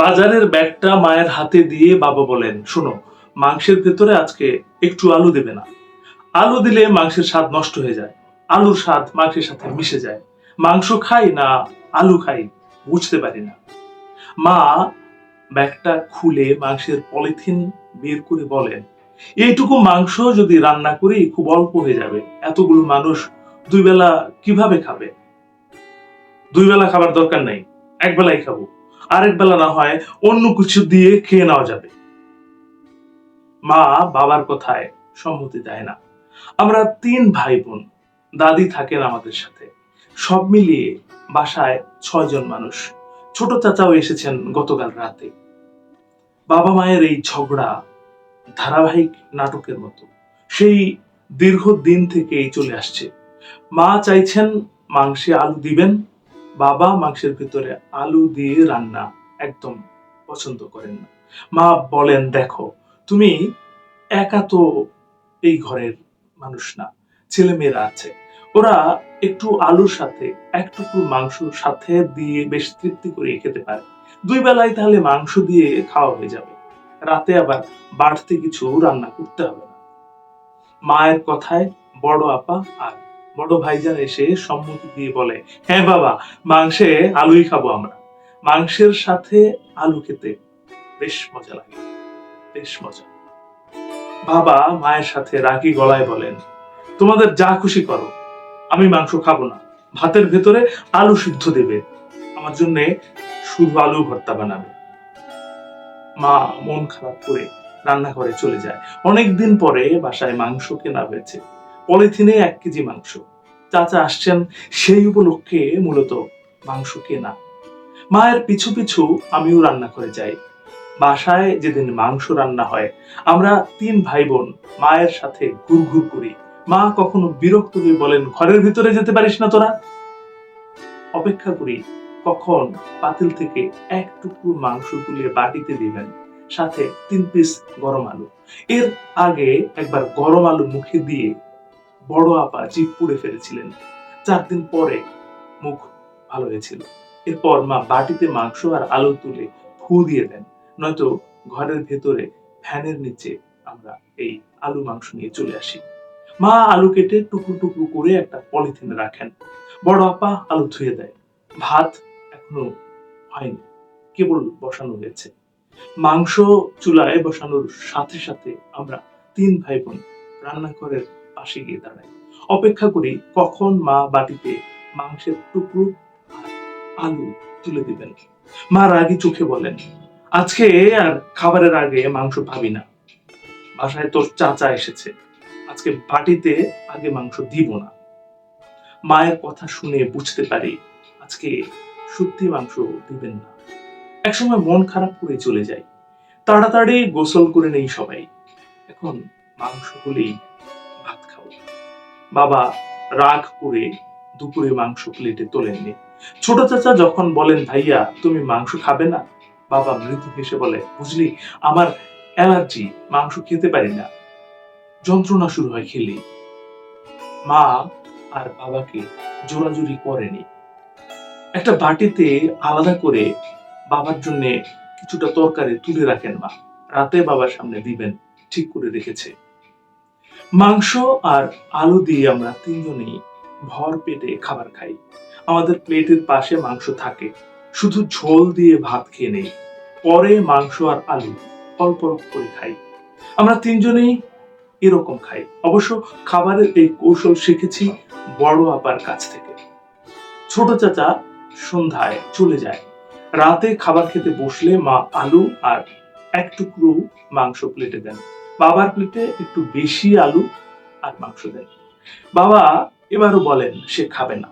বাজারের ব্যাগটা মায়ের হাতে দিয়ে বাবা বলেন, শোনো, মাংসের ভেতরে আজকে একটু আলু দেবে না। আলু দিলে মাংসের স্বাদ নষ্ট হয়ে যায়। আলুর স্বাদ মাংসের সাথে মিশে যায়। মাংস খাই না আলু খাই, বুঝতে পারি না। মা ব্যাগটা খুলে মাংসের পলিথিন বের করে বলেন, এইটুকু মাংস যদি রান্না করি খুব অল্প হয়ে যাবে। এতগুলো মানুষ দুই বেলা কীভাবে খাবে? দুই বেলা খাবার দরকার নাই এক বেলাই খাব। আরেক বেলা না হয় অন্য কিছু দিয়ে খেয়ে নেওয়া যাবে। মা বাবার কথায় সম্মতি দেয় না। আমরা তিন ভাই বোন দাদি থাকেন আমাদের সাথে। সব মিলিয়ে বাসায় ছয়জন মানুষ। ছোট চাচাও এসেছেন গতকাল রাতে। বাবা মায়ের এই ঝগড়া ধারাবাহিক নাটকের মতো। সেই দীর্ঘ দিন থেকেই চলে আসছে। মা চাইছেন মাংসে আলু দিবেন বাবা মাংসের ভিতরে আলু দিয়ে রান্না একদম পছন্দ করেন না। মা বলেন, দেখো, তুমি একা তো এই ঘরের মানুষ না ছেলে মেয়েরা আছে। ওরা একটু আলুর সাথে একটুকু মাংস সাথে দিয়ে বেশ তৃপ্তি করে খেতে পারে। দুই বেলায় তাহলে মাংস দিয়ে খাওয়া হয়ে যাবে। রাতে আবার বাড়তি কিছু রান্না করতে হবে না। মায়ের কথায় বড় আপা আর বড় ভাইজান এসে সম্মতি দিয়ে বলে হ্যাঁ বাবা, মাংসে আলুই খাব আমরা। মাংসের সাথে আলু খেতে বেশ মজা লাগে, বেশ মজা। বাবা মায়ের সাথে রাগি গলায় বলেন, তোমাদের যা খুশি করো, আমি মাংস খাব না। ভাতের ভেতরে আলু সিদ্ধ দেবে। আমার জন্য শুধু আলু ভর্তা বানাবে। মা মন খারাপ করে রান্নাঘরে চলে যায়। অনেকদিন পরে বাসায় মাংস কেনা হয়েছে। পলিথিনে এক কেজি মাংস। চাচা আসছেন সেই উপলক্ষে মূলত মাংস কেনা। মায়ের পিছু পিছু আমিও রান্না করে যাই। বাসায় যেদিন মাংস রান্না হয়, আমরা তিন ভাই বোন মায়ের সাথে ঘুর ঘুর করি। মা কখনো বিরক্ত হয়ে বলেন, ঘরের ভিতরে যেতে পারিস না তোরা? অপেক্ষা করি, কখন পাতিল থেকে এক টুকরো মাংস তুলে বাটিতে দিবেন, সাথে তিন পিস গরম আলু। এর আগে একবার গরম আলু মুখে দিয়ে বড় আপা জিভ পুড়ে ফেলেছিলেন। চার দিন পরে মুখ ভালো হয়েছিল। এরপর মা বাটিতে মাংস আর আলু তুলে ফু দিয়ে দেন। নয়তো ঘরের ভেতরে ফ্যানের নিচে আমরা এই আলু মাংস নিয়ে চলে আসি। মা আলু কেটে টুকরো টুকরো করে একটা পলিথিনে রাখেন। বড় আপা আলু ধুয়ে দেয়। ভাত এখনও হয়নি, কেবল বসানো হয়েছে। মাংস চুলায় বসানোর সাথে সাথে আমরা তিন ভাই বোন রান্নাঘরের পাশে গিয়ে দাঁড়াই অপেক্ষা করি কখন মা বাটিতে মাংসের টুকরো আলু তুলে দিবেন। মা রাগি চোখে বলেন, আজকে আর খাবারের আগে মাংস ভাবি না। বাসায় তোর চাচা এসেছে। আজকে বাটিতে আগে মাংস দিব না। মায়ের কথা শুনে বুঝতে পারি আজকে সত্যি মাংস দিবেন না। একসময় মন খারাপ করে চলে যাই। তাড়াতাড়ি গোসল করে নেই সবাই। এখন মাংস হলেই বাবা রাগ করে দুপুরে মাংস প্লেটে তোলেননি ছোট চাচা যখন বলেন, ভাইয়া, তুমি মাংস খাবে না? বাবা মৃদু হেসে বলে, বুঝলি, আমার অ্যালার্জি, মাংস খেতে পারি না। যন্ত্রণা শুরু হয় খেলে মা আর বাবাকে জোরাজুরি করেনি। একটা বাটিতে আলাদা করে বাবার জন্য কিছুটা তরকারি তুলে রাখেন মা। রাতে বাবার সামনে দিবেন, ঠিক করে রেখেছে। মাংস আর আলু দিয়ে আমরা তিনজনেই ভর পেটে খাবার খাই। আমাদের প্লেটের পাশে মাংস থাকে। শুধু ঝোল দিয়ে ভাত খেয়ে নেই। পরে মাংস আর আলু অল্প অল্প করে খাই। আমরা তিনজনেই এরকম খাই। অবশ্য খাবারের এই কৌশল শিখেছি বড় আপার কাছ থেকে। ছোট চাচা সন্ধ্যায় চলে যায়। রাতে খাবার খেতে বসলে মা আলু আর এক টুকরো মাংস প্লেটে দেন। বাবার প্লেটে একটু বেশি আলু আর মাংস দেয়। বাবা এবারও বলেন সে খাবে না।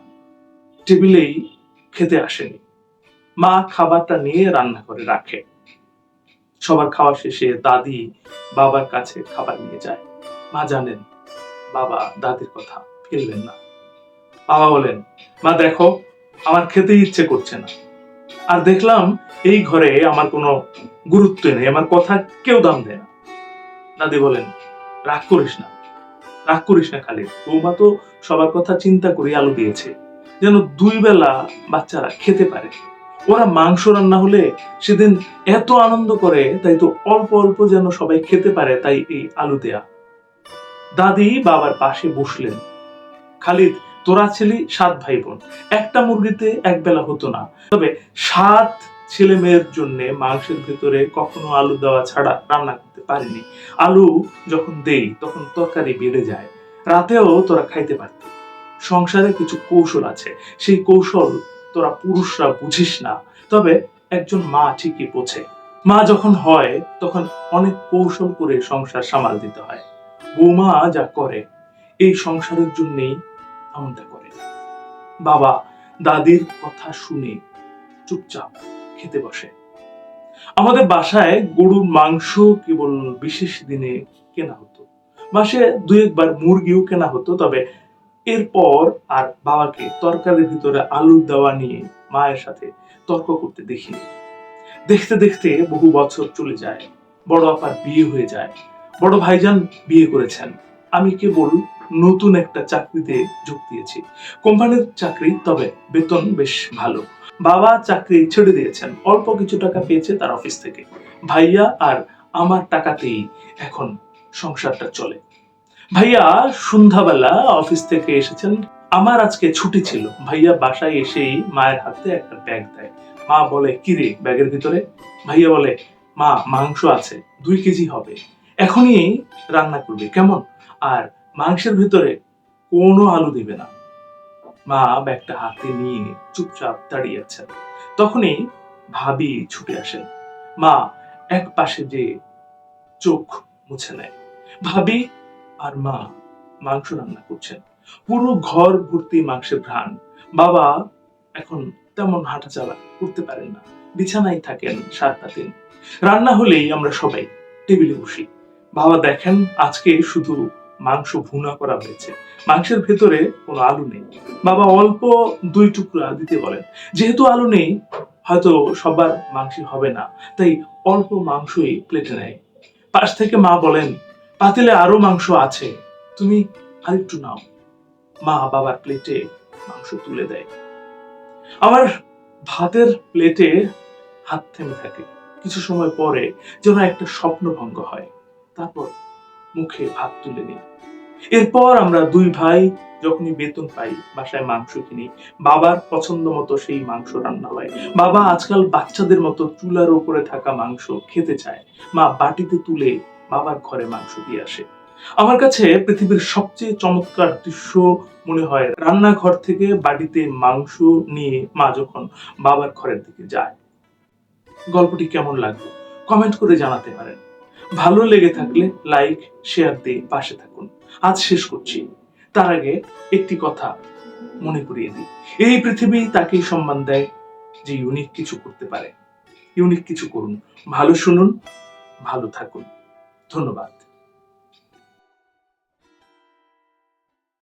টেবিলেই খেতে আসেনি। মা খাবারটা নিয়ে রান্না করে রাখে। সবার খাওয়া শেষে দাদি বাবার কাছে খাবার নিয়ে যায়। মা জানেন বাবা দাদির কথা ফেলবেন না। বাবা বলেন, মা, দেখো, আমার খেতে ইচ্ছে করছে না। আর দেখলাম এই ঘরে আমার কোনো গুরুত্ব নেই। আমার কথা কেউ দাম দেয় না। দাদি বলেন, রাগ করিস না, রাগ করিস না খালি বৌমা তো সবার কথা চিন্তা করে আলু দিয়েছে। যেন দুই বেলা বাচ্চারা খেতে পারে। ওরা মাংস রান্না হলে সেদিন এত আনন্দ করে, তাই তো অল্প অল্প যেন সবাই খেতে পারে তাই এই আলু দেয়া। দাদি বাবার পাশে বসলেন। খালিদ, তোরা ছিলি সাত ভাই বোন। একটা মুরগিতে এক বেলা হতো না। তবে সাত ছেলে মেয়ের জন্য মাংসের ভিতরে কখনো আলু দেওয়া ছাড়া রান্না করতে পারিনি। আলু যখন দেই, তখন তরকারি বেড়ে যায়। রাতেও তোরা খাইতে পারতি। সংসারে কিছু কৌশল আছে। সেই কৌশল তোরা পুরুষরা বুঝিস না। তবে একজন মা ঠিকই বোঝে। মা যখন হয়, তখন অনেক কৌশল করে সংসার সামাল দিতে হয়। বৌমা যা করে, এই সংসারের জন্যেই এমনটা করে। বাবা, দাদির কথা শুনে চুপচাপ খেতে বসে। আমাদের বাসায় গরুর মাংস কেবল বিশেষ দিনে কেনা হতো। মাসে দুই একবার মুরগিও কেনা হতো, তবে এরপর আর বাবাকে তরকারির ভিতরে আলু দেওয়া নিয়ে মায়ের সাথে তর্ক করতে দেখিনি। দেখতে দেখতে বহু বছর চলে যায়, বড় আপার বিয়ে হয়ে যায়, বড় ভাইজান বিয়ে করেছেন। আমি কেবল নতুন একটা চাকরিতে যোগ দিয়েছি। কোম্পানির চাকরি, তবে বেতন বেশ ভালো। বাবা চাকরি ছেড়ে দিয়েছেন। অল্প কিছু টাকা পেয়েছে তার অফিস থেকে। ভাইয়া আর আমার টাকাতেই এখন সংসারটা চলে। ভাইয়া সন্ধ্যাবেলা অফিস থেকে এসেছেন। আমার আজকে ছুটি ছিল। ভাইয়া বাসায় এসেই মায়ের হাতে একটা ব্যাগ দেয়। মা বলে, কিরে ব্যাগের ভিতরে? ভাইয়া বলে, মা, মাংস আছে। দুই কেজি হবে। এখনই রান্না করবে। কেমন? আর মাংসের ভিতরে কোনো আলু দিবে না। মা ব্যাগটা হাতে নিয়ে চুপচাপ দাঁড়িয়ে আছেন। তখনই ভাবি ছুটে আসেন। মা এক পাশে যে চোখ মুছে নেয়। ভাবি আর মা মাংস রান্না করছেন। পুরো ঘর ভর্তি মাংসের ঘ্রাণ। বাবা এখন তেমন হাঁটাচলা করতে পারেন না। বিছানায় থাকেন সাতটা দিন। রান্না হলেই আমরা সবাই টেবিলে বসি। বাবা দেখেন আজকে শুধু মাংস ভুনা করা হয়েছে। মাংসের ভেতরে কোনো আলু নেই। বাবা অল্প দুই টুকরা দিতে বলেন। যেহেতু আলু নেই, হয়তো সবার মাংস হবে না। তাই অল্প মাংসই প্লেটে নেয়। পাশ থেকে মা বলেন, পাতিলে আরও মাংস আছে। তুমি আরেকটু নাও। মা বাবার প্লেটে মাংস তুলে দেয়। আমার ভাতের প্লেটে হাত থেমে থাকে। কিছু সময় পরে যেন একটা স্বপ্ন ভঙ্গ হয়। তারপর মুখে ভাত তুলে নিই। এরপর আমরা দুই ভাই যখনই বেতন পাই, বাসায় মাংস কিনি, বাবার পছন্দ মতো সেই মাংস রান্না হয়। বাবা আজকাল বাচ্চাদের মতো চুলার উপরে থাকা মাংস খেতে চায়। মা বাটিতে তুলে বাবার ঘরে মাংস দিয়ে আসে। আমার কাছে পৃথিবীর সবচেয়ে চমৎকার দৃশ্য মনে হয় রান্নাঘর থেকে বাড়িতে মাংস নিয়ে মা যখন বাবার ঘরের দিকে যায়। গল্পটি কেমন লাগল? কমেন্ট করে জানাতে পারেন। ভালো লেগে থাকলে লাইক শেয়ার দিয়ে পাশে থাকুন। আজ শেষ করছি। তার আগে একটি কথা মনে করিয়ে দিই। এই পৃথিবী তাকেই সম্মান দেয় যে ইউনিক কিছু করতে পারে। ইউনিক কিছু করুন। ভালো শুনুন, ভালো থাকুন। ধন্যবাদ।